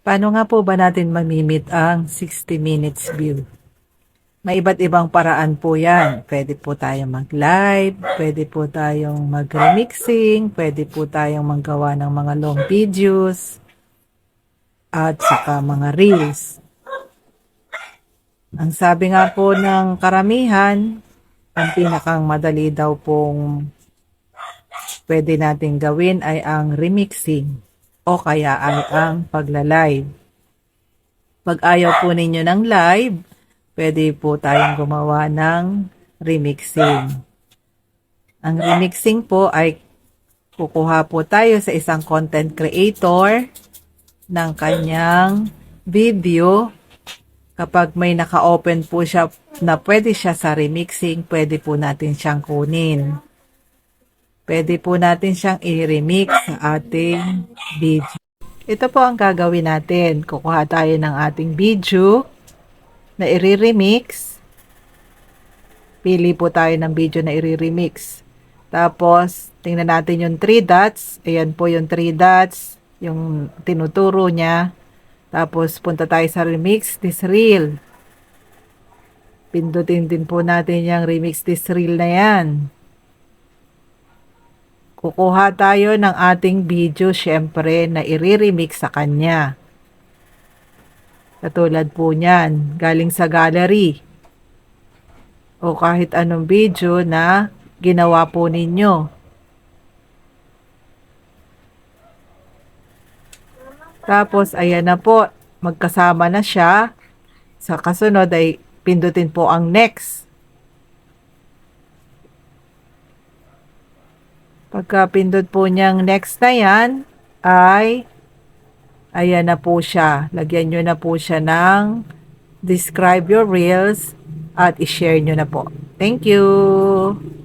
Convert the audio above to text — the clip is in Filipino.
Paano nga po ba natin mamimit ang 60 minutes view? May iba't ibang paraan po yan. Pwede po tayong mag-live, pwede po tayong mag-remixing, pwede po tayong maggawa ng mga long videos, at saka mga reels. Ang sabi nga po ng karamihan, ang pinakang madali daw pong pwede natin gawin ay ang remixing o kaya ay ang pagla-live. Pag ayaw po ninyo ng live, pwede po tayong gumawa ng remixing. Ang remixing po ay kukuha po tayo sa isang content creator ng kanyang video. Kapag may naka-open po siya na pwede siya sa remixing, pwede po natin siyang kunin. Pwede po natin siyang i-remix sa ating video. Ito po ang gagawin natin. Kukuha tayo ng ating video na i-remix. Pili po tayo ng video na i-remix. Tapos, tingnan natin yung 3 dots. Ayan po yung 3 dots. Yung tinuturo niya. Tapos, punta tayo sa remix this reel. Pindutin din po natin yung remix this reel na yan. Kukuha tayo ng ating video syempre na i-remix sa kanya. Katulad po niyan, galing sa gallery. O kahit anong video na ginawa po ninyo. Tapos, ayan na po, magkasama na siya. Sa kasunod ay pindutin po ang next. Pagka pindot po niyang next na yan, ay ayan na po siya. Lagyan nyo na po siya ng describe your reels at i-share nyo na po. Thank you!